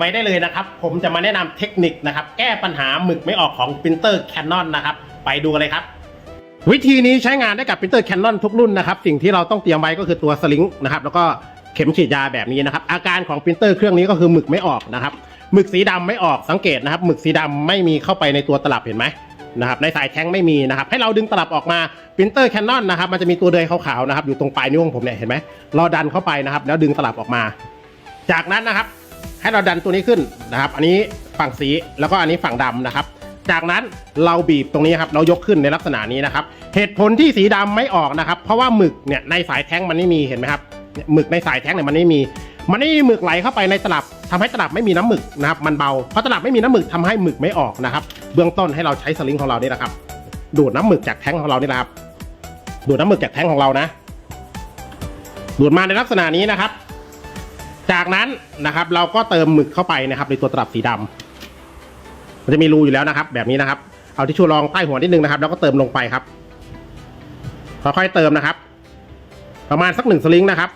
ไว้ได้เลยนะครับ ผมจะมาแนะนำเทคนิคนะครับ แก้ปัญหาหมึกไม่ออกของปรินเตอร์ Canon นะครับ ไปดูเลยครับ วิธีนี้ใช้งานได้กับปรินเตอร์ Canon ทุกรุ่นนะครับ สิ่งที่เราต้องเตรียมไว้ก็คือตัวสลิงนะครับแล้วก็เข็มฉีดยาแบบนี้นะครับ อาการของปรินเตอร์เครื่องนี้ก็คือหมึกไม่ออกนะครับหมึกสีดำไม่ออกสังเกตนะครับหมึกสีดำไม่มีเข้าไปในตัวตลับเห็นไหมนะครับในสายแท้งไม่มีนะครับ ให้เราดึงตลับออกมาปรินเตอร์แคนนอนนะครับ มันจะมีตัวเดือยขาวๆนะครับ อยู่ตรงปลายนิ้วของผมเนี่ยเห็นไหมเราดันเข้าไปนะครับ แล้วดึงตลับออกมา จากนั้นนะครับ ให้เราดันตัวนี้ขึ้นนะครับ อันนี้ฝั่งสีแล้วก็อันนี้ฝั่งดำนะครับ จากนั้นเราบีบตรงนี้ครับเรายกขึ้นในลักษณะนี้นะครับ เหตุผลที่สีดำไม่ออกนะครับ เพราะว่าหมึกเนี่ยในสายแท้งมันไม่มีเห็นไหมครับเนี่ยหมึกในสายแท้งเนี่ยมันไม่มี มันไม่มีหมึกไหลเข้าไปในตลับทำให้ตลับไม่มีน้ำหมึกนะครับ มันเบาเพราะตลับไม่มีน้ำหมึกทำให้หมึกไม่ออกนะครับ เบื้องต้นให้เราใช้สลิงของเรานี่นะครับ ดูดน้ำหมึกจากแท้งของเรานี่นะครับดูดน้ำหมึกจากแท้งของเรานะดูดมาในลักษณะนี้นะครับ จากนั้นนะครับเราก็เติมหมึกเข้าไปนะครับในตัวตลับสีดำมันจะมีรูอยู่แล้วนะครับ แบบนี้นะครับ เอาทิชชู่รองใต้หัวนิดนึงนะครับ แล้วก็เติมลงไปครับค่อยๆเติมนะครับ ประมาณสักหนึ่งสลิงนะครับ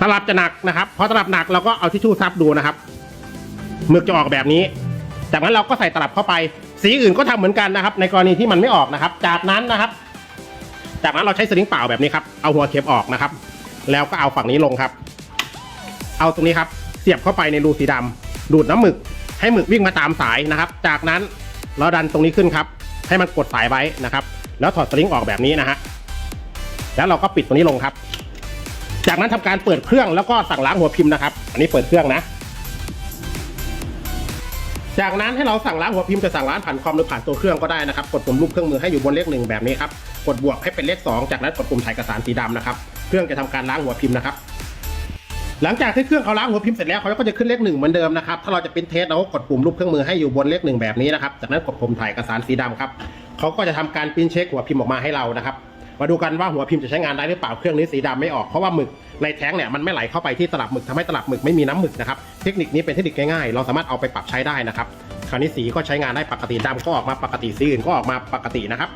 ตลับจะหนักนะครับพอตลับหนักเราก็เอาทิชชู่ซับดูนะครับหมึกจะออกแบบนี้ จากนั้นเราก็ใส่ตลับเข้าไป สีอื่นก็ทำเหมือนกันนะครับ ในกรณีที่มันไม่ออกนะครับ จากนั้นนะครับ จากนั้นเราใช้สลิงเปล่าแบบนี้ครับเอาหัวเข็มออกนะครับ แล้วก็เอาฝั่งนี้ลงครับ เอาตรงนี้ครับ เสียบเข้าไปในรูสีดำดูดน้ำหมึก ให้หมึกวิ่งมาตามสายนะครับ จากนั้นเราดันตรงนี้ขึ้นครับ ให้มันกดสายไว้นะครับ แล้วถอดสลิงออกแบบนี้นะฮะแล้วเราก็ปิดตรงนี้ลงครับ จากนั้นทำการเปิดเครื่องแล้วก็สั่งล้างหัวพิมพ์นะครับ อันนี้เปิดเครื่องนะ จากนั้นให้เราสั่งล้างหัวพิมพ์จะสั่งล้างผ่านคอมหรือผ่านตัวเครื่องก็ได้นะครับ กดปุ่มรูปเครื่องมือให้อยู่บนเลขหนึ่งแบบนี้ครับ กดบวกให้เป็นเลขสองจากนั้นกดปุ่มถ่ายเอกสารสีดำนะครับ เครื่องจะทำการล้างหัวพิมพ์นะครับหลังจากที่เครื่องเขาล้างหัวพิมพ์เสร็จแล้วเขาก็จะขึ้นเลขหนึ่งเหมือนเดิมนะครับ ถ้าเราจะเป็นเทสเราก็กดปุ่มรูปเครื่องมือให้อยู่บนเลขหนึ่งแบบนี้นะครับ จากนั้นกดปุ่มถ่ายเอกสารสีดำครับเขาก็จะทำการปริ้นเช็คหัวพิมพ์ออกมาให้เรานะครับ มาดูกันว่าหัวพิมพ์จะใช้งานได้หรือเปล่าเครื่องนี้สีดำไม่ออกเพราะว่าหมึกในแท้งเนี่ยมันไม่ไหลเข้าไปที่ตลับหมึกทำให้ตลับหมึกไม่มีน้ำหมึกนะครับเทคนิคนี้เป็นเทคนิคง่ายๆเราสามารถเอาไปปรับใช้ได้นะครับคราวนี้สีก็ใช้งานได้ปกติดำก็ออกมาปกติสีอื่นก็ออกมาปกตินะครับ